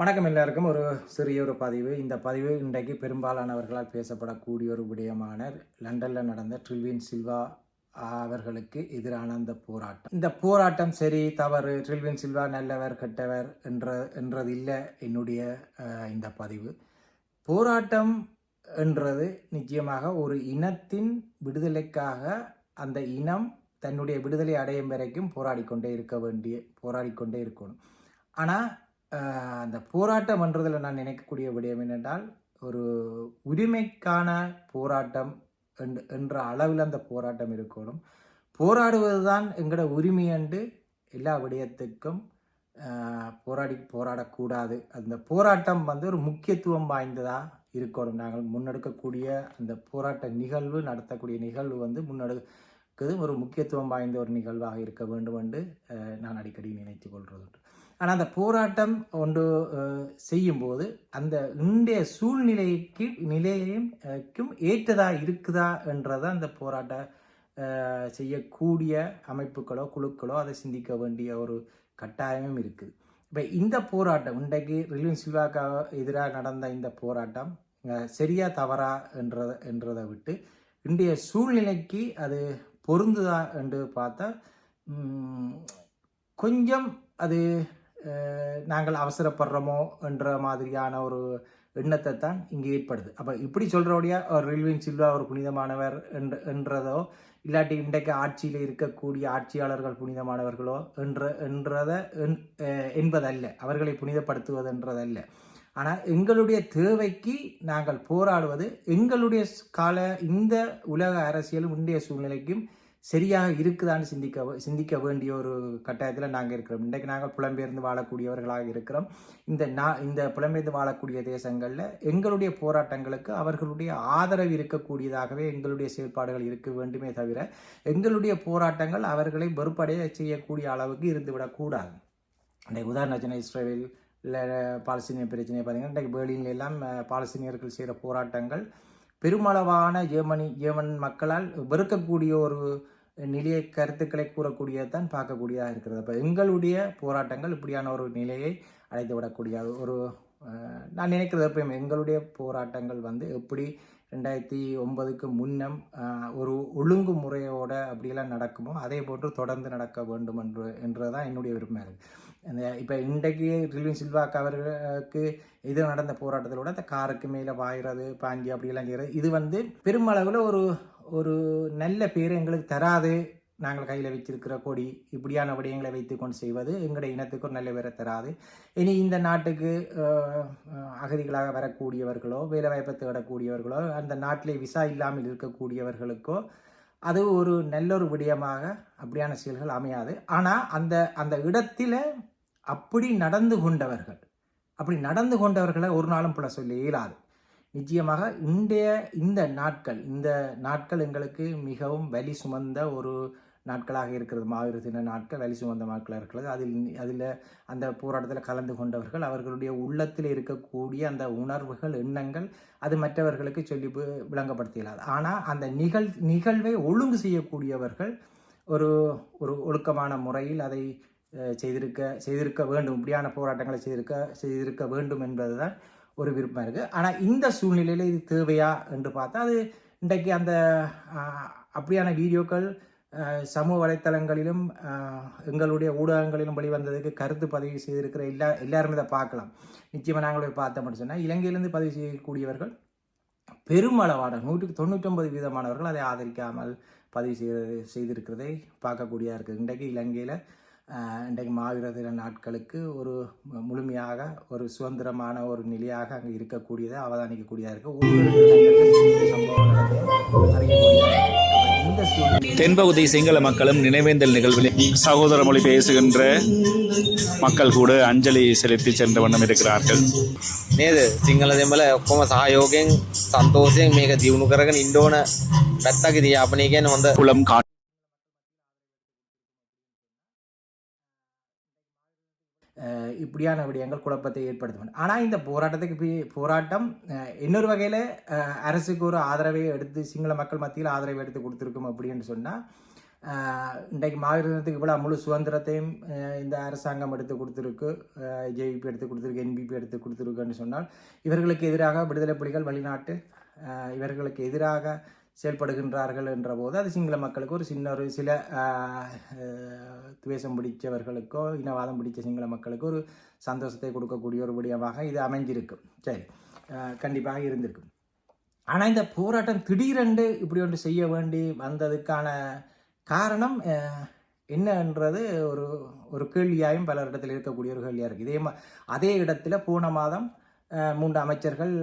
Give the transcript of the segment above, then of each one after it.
வணக்கம் எல்லாருக்கும். ஒரு சிறிய ஒரு பதிவு. இந்த பதிவு இன்றைக்கு பெரும்பாலானவர்களால் பேசப்படக்கூடிய ஒரு விடயமான லண்டனில் நடந்த ட்ரில்வின் சில்வா அவர்களுக்கு எதிரான அந்த போராட்டம். இந்த போராட்டம் சரி தவறு ட்ரில்வின் சில்வா நல்லவர் கெட்டவர் என்ற என்றது இல்லை என்னுடைய இந்த பதிவு. போராட்டம் என்றது நிச்சயமாக ஒரு இனத்தின் விடுதலைக்காக அந்த இனம் தன்னுடைய விடுதலை அடையும் வரைக்கும் போராடிக்கொண்டே இருக்க வேண்டிய போராடிக்கொண்டே இருக்கணும். ஆனால் அந்த போராட்டம் என்றதில் நான் நினைக்கக்கூடிய விடயம் என்னென்றால் ஒரு உரிமைக்கான போராட்டம் என்ற- என்ற அளவில் அந்த போராட்டம் இருக்கணும். போராடுவது தான் எங்களோட உரிமை என்று எல்லா விடயத்துக்கும் போராடி போராடக்கூடாது. அந்த போராட்டம் வந்து ஒரு முக்கியத்துவம் வாய்ந்ததாக இருக்கணும். நாங்கள் முன்னெடுக்கக்கூடிய அந்த போராட்ட நிகழ்வு நடத்தக்கூடிய நிகழ்வு வந்து முன்னெடுக்கிறது ஒரு முக்கியத்துவம் வாய்ந்த ஒரு நிகழ்வாக இருக்க வேண்டும் என்று நான் அடிக்கடி நினைத்து கொள்வது ஆனால் அந்த போராட்டம் ஒன்று செய்யும்போது அந்த இன்றைய சூழ்நிலைக்கு நிலையையும் ஏற்றதாக ஏற்றதா இருக்குதா என்றதை அந்த போராட்ட செய்யக்கூடிய அமைப்புகளோ குழுக்களோ அதை சிந்திக்க வேண்டிய ஒரு கட்டாயமும் இருக்குது. இப்போ இந்த போராட்டம் இன்றைக்கு ரிலியன் சிவாக்கா எதிராக நடந்த இந்த போராட்டம் சரியா தவறா என்றத என்றதை விட்டு இன்றைய சூழ்நிலைக்கு அது பொருந்துதா என்று பார்த்தா கொஞ்சம் அது நாங்கள் அவசரப்படுறோமோ என்ற மாதிரியான ஒரு எண்ணத்தை தான் இங்கே ஏற்படுது. அப்போ இப்படி சொல்கிறோடைய ரில்வின் சில்வா ஒரு புனிதமானவர் என்ற என்றதோ இல்லாட்டி இன்றைக்கு ஆட்சியில் இருக்கக்கூடிய ஆட்சியாளர்கள் புனிதமானவர்களோ என்ற என்றதை என்- என்பதல்ல. அவர்களை புனிதப்படுத்துவதுன்றதல்ல. ஆனால் எங்களுடைய தேவைக்கு நாங்கள் போராடுவது எங்களுடைய கால இந்த உலக அரசியலும் இன்றைய சூழ்நிலைக்கும் சரியாக இருக்குதான்னு சிந்திக்க சிந்திக்க வேண்டிய ஒரு கட்டாயத்தில் நாங்கள் இருக்கிறோம். இன்றைக்கு நாங்கள் புலம்பெயர்ந்து வாழக்கூடியவர்களாக இருக்கிறோம். இந்த நா இந்த புலம்பெயர்ந்து வாழக்கூடிய தேசங்களில் எங்களுடைய போராட்டங்களுக்கு அவர்களுடைய ஆதரவு இருக்கக்கூடியதாகவே எங்களுடைய செயல்பாடுகள் இருக்க வேண்டுமே தவிர எங்களுடைய போராட்டங்கள் அவர்களை வெறுப்படைய செய்யக்கூடிய அளவுக்கு இருந்துவிடக்கூடாது. இன்றைக்கு உதாரணச்சின இஸ்ரேல் இல்லை பாலஸ்தீனிய பிரச்சனையை பார்த்தீங்கன்னா இன்றைக்கு பேர்லின்ல எல்லாம் பாலஸ்தீனியர்கள் செய்கிற போராட்டங்கள் பெருமளவான ஜெர்மனி ஜெர்மன் மக்களால் வெறுக்கக்கூடிய ஒரு நிலையை கருத்துக்களை கூறக்கூடியதான் பார்க்கக்கூடியதாக இருக்கிறது. அப்போ எங்களுடைய போராட்டங்கள் இப்படியான ஒரு நிலையை அடைத்து விடக்கூடிய ஒரு நான் நினைக்கிறது எப்பயும் எங்களுடைய போராட்டங்கள் வந்து எப்படி ரெண்டாயிரத்தி ஒன்பதுக்கு முன்னம் ஒரு ஒழுங்கு முறையோட அப்படியெல்லாம் நடக்குமோ அதே போன்று தொடர்ந்து நடக்க வேண்டும் என்று என்றதான் என்னுடைய விருப்பம் இருக்குது அந்த இப்போ இன்றைக்கு ரில்வின் சில்வா அவர்களுக்கு இது நடந்த போராட்டத்தில் கூட அந்த காருக்கு மேலே பாயிறது பாஞ்சி அப்படியெல்லாம் செய்கிறது இது வந்து பெருமளவில் ஒரு ஒரு நல்ல பேர் எங்களுக்கு தராது நாங்கள் கையில் வச்சிருக்கிற கொடி இப்படியான விடயங்களை வைத்துக்கொண்டு செய்வது எங்களுடைய இனத்துக்கு நல்ல பேரை தராது. இனி இந்த நாட்டுக்கு அகதிகளாக வரக்கூடியவர்களோ வேலைவாய்ப்பை தேடக்கூடியவர்களோ அந்த நாட்டிலே விசா இல்லாமல் இருக்கக்கூடியவர்களுக்கோ அது ஒரு நல்ல ஒரு விடயமாக அப்படியான செயல்கள் அமையாது. ஆனால் அந்த அந்த இடத்துல அப்படி நடந்து கொண்டவர்கள் அப்படி நடந்து கொண்டவர்களை ஒரு நாளும் புல சொல்ல இயலாது. நிச்சயமாக இன்றைய இந்த நாட்கள் இந்த நாட்கள் எங்களுக்கு மிகவும் வலி சுமந்த ஒரு நாட்களாக இருக்கிறது. மாவீர தின நாட்கள் வலி சுமந்த நாட்களாக இருக்கிறது. அதில் அதில் அந்த போராட்டத்தில் கலந்து கொண்டவர்கள் அவர்களுடைய உள்ளத்தில் இருக்கக்கூடிய அந்த உணர்வுகள் எண்ணங்கள் அது மற்றவர்களுக்கு சொல்லி விளங்கப்படுத்தியலாது ஆனால் அந்த நிகழ் நிகழ்வை ஒழுங்கு செய்யக்கூடியவர்கள் ஒரு ஒரு ஒழுக்கமான முறையில் அதை செய்திருக்க செய்திருக்க வேண்டும். இப்படியான போராட்டங்களை செய்திருக்க செய்திருக்க வேண்டும் என்பதுதான் ஒரு விருப்பம் இருக்குது ஆனால் இந்த சூழ்நிலையில் இது தேவையா என்று பார்த்தா அது இன்றைக்கு அந்த அப்படியான வீடியோக்கள் சமூக வலைத்தளங்களிலும் எங்களுடைய ஊடகங்களிலும் வெளிவந்ததுக்கு கருத்து பதிவு செய்திருக்கிற எல்லா எல்லாருமே இதை பார்க்கலாம். நிச்சயமாக நாங்கள் போய் பார்த்தோம்னு சொன்னால் இலங்கையிலேருந்து பதிவு செய்யக்கூடியவர்கள் பெருமளவான நூற்றுக்கு தொண்ணூற்றொன்பது வீதமானவர்கள் அதை ஆதரிக்காமல் பதிவு செய்து செய்திருக்கிறதை பார்க்கக்கூடியதாக இருக்குது இன்றைக்கு இலங்கையில் இன்றைக்கு மாவீர தின நாட்களுக்கு ஒரு முழுமையாக ஒரு சுதந்திரமான ஒரு நிலையாக அங்கே இருக்கக்கூடியதை அவதானிக்கக்கூடியதாக இருக்குது ஒவ்வொரு அறியக்கூடியதாக இருக்கு. அப்ப இந்த சூழ்நிலை தென்பகுதி சிங்கள மக்களும் நினைவேந்தல் நிகழ்வில் சகோதர மொழி பேசுகின்ற மக்கள் கூட அஞ்சலி செலுத்தி சென்ற வண்ணம் இருக்கிறார்கள் නේද සිංහල දෙමල ඔක්කොම සහයෝගෙන් සන්තෝසයෙන් මේක දියුණු කරගෙන ඉන්න ඕන පැත්තක දියාපනය ගැන හොඳ குளம் இப்படியான விடயங்கள் குழப்பத்தை ஏற்படுத்தும். ஆனால் இந்த போராட்டத்துக்கு பி- போராட்டம் இன்னொரு வகையில் அரசுக்கு ஒரு ஆதரவை எடுத்து சிங்கள மக்கள் மத்தியில் ஆதரவை எடுத்து கொடுத்துருக்கும் அப்படின்னு சொன்னால் இன்றைக்கு மாவீரத்துக்கு இவ்வளோ முழு சுதந்திரத்தையும் இந்த அரசாங்கம் எடுத்து கொடுத்துருக்கு. ஜேவிபி எடுத்து கொடுத்துருக்கு என்பிபி எடுத்து கொடுத்துருக்குன்னு சொன்னால் இவர்களுக்கு எதிராக விடுதலை புலிகள் வெளிநாட்டு இவர்களுக்கு எதிராக செயல்படுகின்றார்கள் என்ற போது அது சிங்கள மக்களுக்கு ஒரு சின்ன ஒரு சில துவேஷம் பிடிச்சவர்களுக்கோ இனவாதம் பிடிச்ச சிங்கள மக்களுக்கு ஒரு சந்தோஷத்தை கொடுக்கக்கூடிய ஒரு விடயமாக இது அமைஞ்சிருக்கும். சரி. கண்டிப்பாக இருந்திருக்கும். ஆனால் இந்த போராட்டம் திடீரென்று இப்படி ஒன்று செய்ய வேண்டி வந்ததுக்கான காரணம் என்னன்றது ஒரு ஒரு கேள்வியாயும் பல இடத்துல இருக்கக்கூடிய ஒரு கேள்வியாக இருக்குது இதே மா அதே இடத்துல போன மாதம் மூன்று அமைச்சர்கள்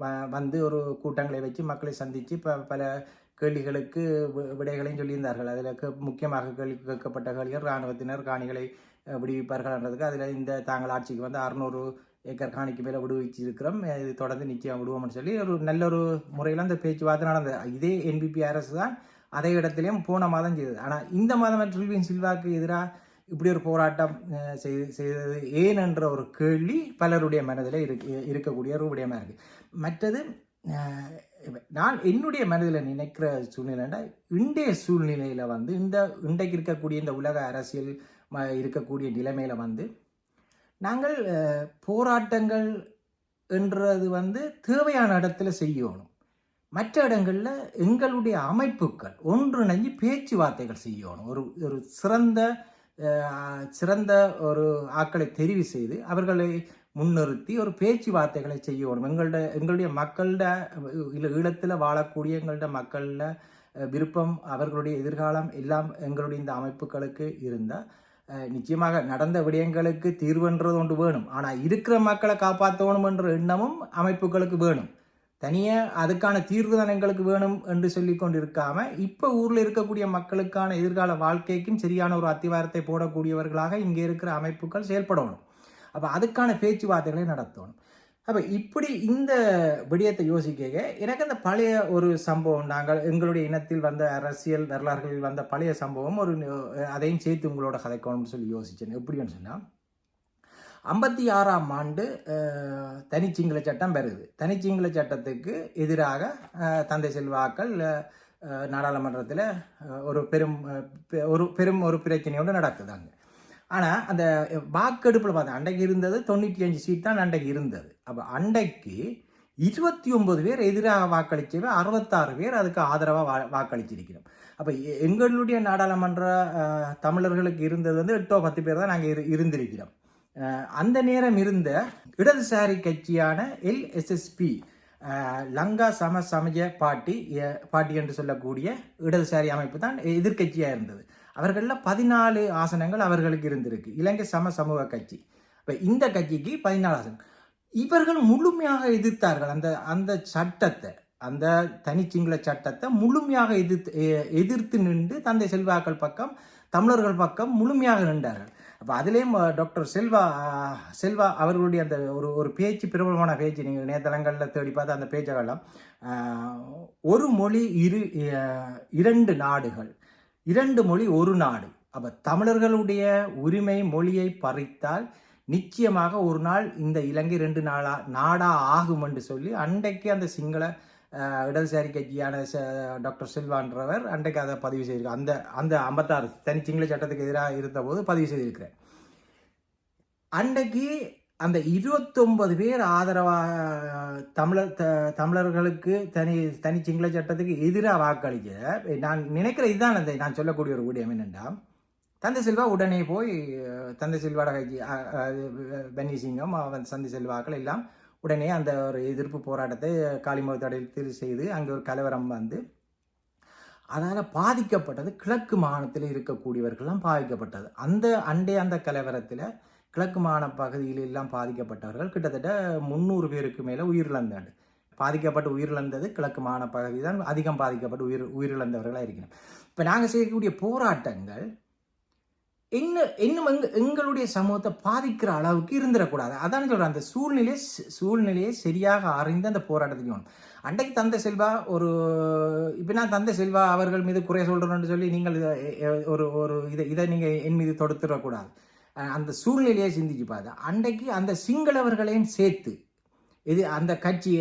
வ- வந்து ஒரு கூட்டங்களை வச்சு மக்களை சந்தித்து ப பல கேள்விகளுக்கு வி- விடைகளையும் சொல்லியிருந்தார்கள். அதில் முக்கியமாக கேள்வி கேட்கப்பட்ட கேள்விகள் இராணுவத்தினர் காணிகளை விடுவிப்பார்கள்ன்றதுக்கு அதில் இந்த தாங்கள் ஆட்சிக்கு வந்து அறுநூறு ஏக்கர் காணிக்கு மேலே விடுவிச்சிருக்கிறோம். இது தொடர்ந்து நிச்சயம் விடுவோம்னு சொல்லி ஒரு நல்ல ஒரு முறையில் அந்த பேச்சுவார்த்தை நடந்தது. இதே என்பிபி அரசு தான் அதே இடத்துலையும் போன மாதம் செய்தது. ஆனால் இந்த மாதம் ட்ரில்வின் சில்வாக்கு எதிராக இப்படி ஒரு போராட்டம் செய்து செய்தது ஏன் என்ற ஒரு கேள்வி பலருடைய மனதில் இருக்கு இருக்கக்கூடிய ஒரு விடயமாக இருக்குது மற்றது நான் என்னுடைய மனதில் நினைக்கிற சூழ்நிலைன்னா இன்றைய சூழ்நிலையில் வந்து இந்த இன்றைக்கு இருக்கக்கூடிய இந்த உலக அரசியல் ம- இருக்கக்கூடிய நிலைமையில் வந்து நாங்கள் போராட்டங்கள் என்றது வந்து தேவையான இடத்துல செய்யணும். மற்ற இடங்களில் எங்களுடைய அமைப்புகள் ஒன்றிணைஞ்சு பேச்சுவார்த்தைகள் செய்யணும். ஒரு ஒரு சிறந்த சிறந்த ஒரு ஆட்களை தெரிவு செய்து அவர்களை முன்னிறுத்தி ஒரு பேச்சுவார்த்தைகளை செய்யணும். எங்கள்ட எங்களுடைய மக்கள்ட இல்லை ஈழத்தில் வாழக்கூடிய எங்கள்ட மக்கள்ட விருப்பம் அவர்களுடைய எதிர்காலம் எல்லாம் எங்களுடைய இந்த அமைப்புகளுக்கு இருந்தால் நிச்சயமாக நடந்த விடயங்களுக்கு தீர்வுன்றது ஒன்று வேணும். ஆனால் இருக்கிற மக்களை காப்பாற்றணுமென்ற எண்ணமும் அமைப்புகளுக்கு வேணும். தனியாக அதுக்கான தீர்வு தான் எங்களுக்கு வேணும் என்று சொல்லி கொண்டு இருக்காமல் இப்போ ஊரில் இருக்கக்கூடிய மக்களுக்கான எதிர்கால வாழ்க்கைக்கும் சரியான ஒரு அத்திவாரத்தை போடக்கூடியவர்களாக இங்கே இருக்கிற அமைப்புகள் செயல்படணும். அப்போ அதுக்கான பேச்சுவார்த்தைகளை நடத்தணும். அப்போ இப்படி இந்த விடயத்தை யோசிக்க எனக்கு அந்த பழைய ஒரு சம்பவம் நாங்கள் எங்களுடைய இனத்தில் வந்த அரசியல் வரலாறுகளில் வந்த பழைய சம்பவம் ஒரு அதையும் சேர்த்து உங்களோட கதைக்கணும்னு சொல்லி யோசித்தேன் எப்படின்னு சொன்னால் ஐம்பத்தி ஆறாம் ஆண்டு தனிச்சிங்கள சட்டம் வருது. தனிச்சிங்கள சட்டத்துக்கு எதிராக தந்தை செல்வாக்கள் நாடாளுமன்றத்தில் ஒரு பெரும் பெ- ஒரு பெரும் ஒரு பிரச்சனையோடு நடக்குது அங்கே. ஆனால் அந்த வாக்கெடுப்பில் பார்த்தா அன்றைக்கு இருந்தது தொண்ணூற்றி அஞ்சு சீட் தான் அண்டைக்கு இருந்தது. அப்போ அன்றைக்கு இருபத்தி ஒன்பது பேர் எதிராக வாக்களிச்சவே அறுபத்தாறு பேர் அதுக்கு ஆதரவாக வா வாக்களிச்சிருக்கிறோம். அப்போ எ- எங்களுடைய நாடாளுமன்ற தமிழர்களுக்கு இருந்தது வந்து எட்டோ பத்து பேர் தான் நாங்கள் இரு இருந்திருக்கிறோம். அந்த நேரம் இருந்த இடதுசாரி கட்சியான எல்எஸ்எஸ்பி லங்கா சம சமய பாட்டி பாட்டி என்று சொல்லக்கூடிய இடதுசாரி அமைப்பு தான் எதிர்க்கட்சியாக இருந்தது. அவர்களில் பதினாலு ஆசனங்கள் அவர்களுக்கு இருந்திருக்கு. இலங்கை சம சமூக கட்சி. இப்போ இந்த கட்சிக்கு பதினாலு ஆசனம் இவர்கள் முழுமையாக எதிர்த்தார்கள். அந்த அந்த சட்டத்தை அந்த தனிச்சிங்கள சட்டத்தை முழுமையாக எதிர்த்து எதிர்த்து நின்று தந்தை செல்வாக்கள் பக்கம் தமிழர்கள் பக்கம் முழுமையாக நின்றார்கள். அப்போ அதுலேயும் டாக்டர் செல்வா செல்வா அவர்களுடைய அந்த ஒரு ஒரு பேச்சு பிரபலமான பேச்சு. நீங்கள் இணையதளங்களில் தேடி பார்த்து அந்த பேச்செல்லாம் ஒரு மொழி இரு இரண்டு நாடுகள். இரண்டு மொழி ஒரு நாடு. அப்போ தமிழர்களுடைய உரிமை மொழியை பறித்தால் நிச்சயமாக ஒரு நாள் இந்த இலங்கை ரெண்டு நாளா நாடா ஆகும் என்று சொல்லி அன்றைக்கு அந்த சிங்கள இடதுசாரி கட்சியான டாக்டர் செல்வான்றவர் அன்றைக்கு அதை பதிவு செய்திருக்கார் அந்த அந்த ஐம்பத்தாறு தனி சிங்கள சட்டத்துக்கு எதிராக இருந்தபோது பதிவு செய்திருக்கிறார். அன்றைக்கு அந்த இருபத்தொன்பது பேர் ஆதரவாக தமிழர் த தமிழர்களுக்கு தனி தனி சிங்கள சட்டத்துக்கு எதிராக வாக்களிக்க நான் நினைக்கிற இதுதான் அந்த நான் சொல்லக்கூடிய ஒரு ஊடியம் என்னென்னா தந்தை செல்வா உடனே போய் தந்தை செல்வாட கட்சி பன்னீர் சிங்கம் அவன் சந்தி செல்வாக்கள் எல்லாம் உடனே அந்த ஒரு எதிர்ப்பு போராட்டத்தை காளிமலை தடையில் செய்து அங்கே ஒரு கலவரம் வந்து அதனால் பாதிக்கப்பட்டது கிழக்கு மாகாணத்தில் இருக்கக்கூடியவர்கள்லாம் பாதிக்கப்பட்டது. அந்த அண்டே அந்த கலவரத்தில் கிழக்கு மாகாண பகுதியில் எல்லாம் பாதிக்கப்பட்டவர்கள் கிட்டத்தட்ட முந்நூறு பேருக்கு மேலே உயிரிழந்தாண்டு பாதிக்கப்பட்டு உயிரிழந்தது கிழக்கு மாகாண பகுதி தான் அதிகம் பாதிக்கப்பட்டு உயிர் உயிரிழந்தவர்களாக இருக்கிறோம் இப்போ நாங்கள் செய்யக்கூடிய போராட்டங்கள் இன்னும் இன்னும் எங்க எங்களுடைய சமூகத்தை பாதிக்கிற அளவுக்கு இருந்துடக்கூடாது. அதான் சொல்கிறேன் அந்த சூழ்நிலையை சூழ்நிலையை சரியாக அறிந்து அந்த போராட்டத்துக்கு செய்யணும் அன்றைக்கு தந்தை செல்வா ஒரு இப்போ நான் தந்தை செல்வா அவர்கள் மீது குறை சொல்கிறோன்னு சொல்லி நீங்கள் இதை, ஒரு ஒரு இதை இதை நீங்கள் என் மீது தொடுத்துடக்கூடாது. அந்த சூழ்நிலையை சிந்திச்சு பார்த்தா அன்றைக்கு அந்த சிங்களவர்களையும் சேர்த்து இது அந்த கட்சி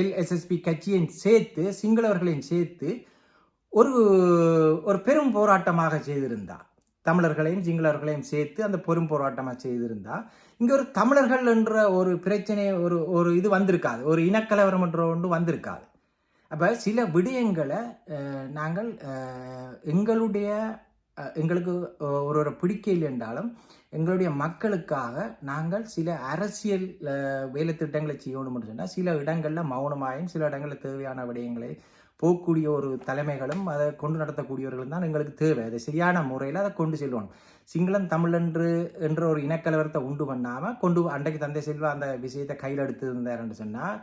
எல்எஸ்எஸ்பி கட்சியையும் சேர்த்து சிங்களவர்களையும் சேர்த்து ஒரு ஒரு பெரும் போராட்டமாக செய்திருந்தார். தமிழர்களையும் சிங்களர்களையும் சேர்த்து அந்த பெரும் போராட்டமாக செய்திருந்தா இங்கே ஒரு தமிழர்கள் என்ற ஒரு பிரச்சனை ஒரு ஒரு இது வந்திருக்காது. ஒரு இனக்கலவரம் என்ற ஒன்று வந்திருக்காது. அப்போ சில விடயங்களை நாங்கள் எங்களுடைய எங்களுக்கு ஒரு ஒரு பிடிக்கையில் என்றாலும் எங்களுடைய மக்களுக்காக நாங்கள் சில அரசியல் வேலை திட்டங்களை செய்யணும்னு சொன்னால் சில இடங்களில் மௌனமாயும் சில இடங்களில் தேவையான விடயங்களை போகக்கூடிய ஒரு தலைமைகளும் அதை கொண்டு நடத்தக்கூடியவர்களும் தான் எங்களுக்கு தேவை. அதை சரியான முறையில் அதை கொண்டு செல்வோம் சிங்களம் தமிழ் என்று என்ற ஒரு இனக்கலவரத்தை உண்டு பண்ணாமல் கொண்டு அன்றைக்கு தந்தை செல்வா அந்த விஷயத்தை கையில் எடுத்திருந்தாருன்னு சொன்னால்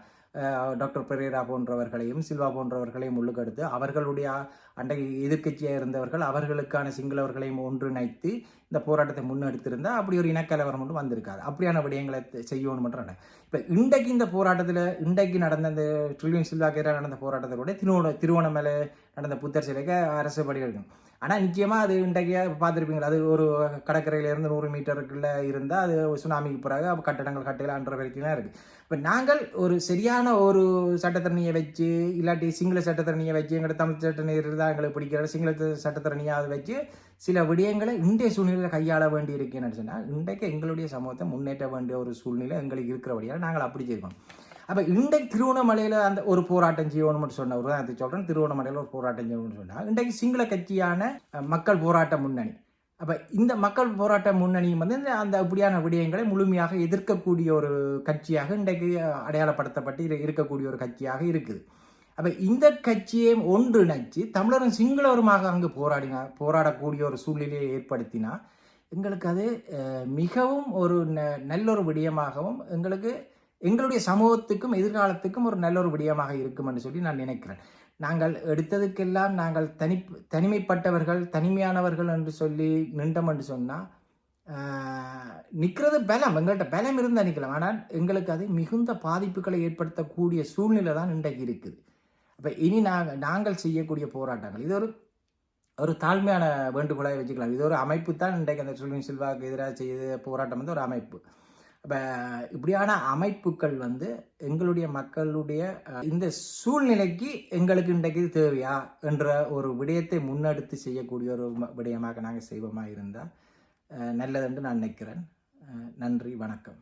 டாக்டர் பெரேரா போன்றவர்களையும் சில்வா போன்றவர்களையும் உள்ளுக்கெடுத்து அவர்களுடைய அண்டை எதிர்க்கட்சியாக இருந்தவர்கள் அவர்களுக்கான சிங்களவர்களையும் ஒன்றிணைத்து இந்த போராட்டத்தை முன்னெடுத்திருந்தால் அப்படி ஒரு இனக்கலவரம் மட்டும் வந்திருக்காது. அப்படியான விடயங்களை செய்யணும் பண்ணுறாங்க இப்போ இன்றைக்கு இந்த போராட்டத்தில் இன்றைக்கு நடந்த இந்த ட்ரில்லியன் சில்வாக்கு எதிராக நடந்த போராட்டத்தை கூட திருவோண திருவோணமலை நடந்த புத்தர் சிலைக்கு அரசு படி எடுக்கணும். ஆனால் நிச்சயமாக அது இன்றைக்கு பார்த்துருப்பீங்களா? அது ஒரு கடற்கரையிலேருந்து நூறு மீட்டருக்குள்ளே இருந்தால் அது சுனாமிக்கு பிறகு கட்டடங்கள் கட்டையிலான்ற வரைக்கும் தான் இருக்குது இப்போ நாங்கள் ஒரு சரியான ஒரு சட்டத்தரணியை வச்சு இல்லாட்டி சிங்கள சட்டத்தரணியை வச்சு எங்களோட தமிழ் சட்டத்தரணி தான் எங்களுக்கு பிடிக்கிற சிங்கள சட்டத்தரணியை அதை வச்சு சில விடயங்களை இன்றைய சூழ்நிலையில் கையாள வேண்டி இருக்கேன்னு சொன்னால் இன்றைக்கு எங்களுடைய சமூகத்தை முன்னேற்ற வேண்டிய ஒரு சூழ்நிலை எங்களுக்கு இருக்கிறபடியால் நாங்கள் அப்படி செய்வோம். அப்போ இன்றைக்கு திருவண்ணாமலையில் அந்த ஒரு போராட்டம் செய்யணும்னு சொன்ன தான் அதை சொல்கிறேன் திருவண்ணாமலையில் ஒரு போராட்டம் செய்யணும்னு சொன்னால் இன்றைக்கு சிங்கள கட்சியான மக்கள் போராட்ட முன்னணி. அப்போ இந்த மக்கள் போராட்ட முன்னணியும் வந்து இந்த அந்த அப்படியான விடயங்களை முழுமையாக எதிர்க்கக்கூடிய ஒரு கட்சியாக இன்றைக்கு அடையாளப்படுத்தப்பட்டு இருக்கக்கூடிய ஒரு கட்சியாக இருக்குது. அப்போ இந்த கட்சியை ஒன்றிணைச்சு தமிழரும் சிங்களவருமாக அங்கு போராடினா போராடக்கூடிய ஒரு சூழ்நிலையை ஏற்படுத்தினா எங்களுக்கு அது மிகவும் ஒரு ந- நல்ல ஒரு விடயமாகவும் எங்களுக்கு எங்களுடைய சமூகத்துக்கும் எதிர்காலத்துக்கும் ஒரு நல்ல ஒரு விடயமாக இருக்கும் என்று சொல்லி நான் நினைக்கிறேன். நாங்கள் எடுத்ததுக்கெல்லாம் நாங்கள் தனி தனிமைப்பட்டவர்கள் தனிமையானவர்கள் என்று சொல்லி நின்றோம் என்று சொன்னால் நிற்கிறது பலம். எங்கள்கிட்ட பலம் இருந்தால் நிற்கலாம். ஆனால் எங்களுக்கு அது மிகுந்த பாதிப்புகளை ஏற்படுத்தக்கூடிய சூழ்நிலை தான் இன்றைக்கு இருக்குது. அப்போ இனி நாங்கள் நாங்கள் செய்யக்கூடிய போராட்டங்கள் இது ஒரு ஒரு தாழ்மையான வேண்டுகோளாக வச்சுக்கலாம். இது ஒரு அமைப்பு தான் இன்றைக்கு அந்த சுல்வின் செல்வாக்கு எதிராக செய்த போராட்டம் வந்து ஒரு அமைப்பு. இப்போ இப்படியான அமைப்புகள் வந்து எங்களுடைய மக்களுடைய இந்த சூழ்நிலைக்கு எங்களுக்கு இன்றைக்கு தேவையா என்ற ஒரு விடயத்தை முன்னெடுத்து செய்யக்கூடிய ஒரு விடயமாக நாங்கள் செய்வோமா இருந்தால் நல்லதென்று நான் நினைக்கிறேன். நன்றி வணக்கம்.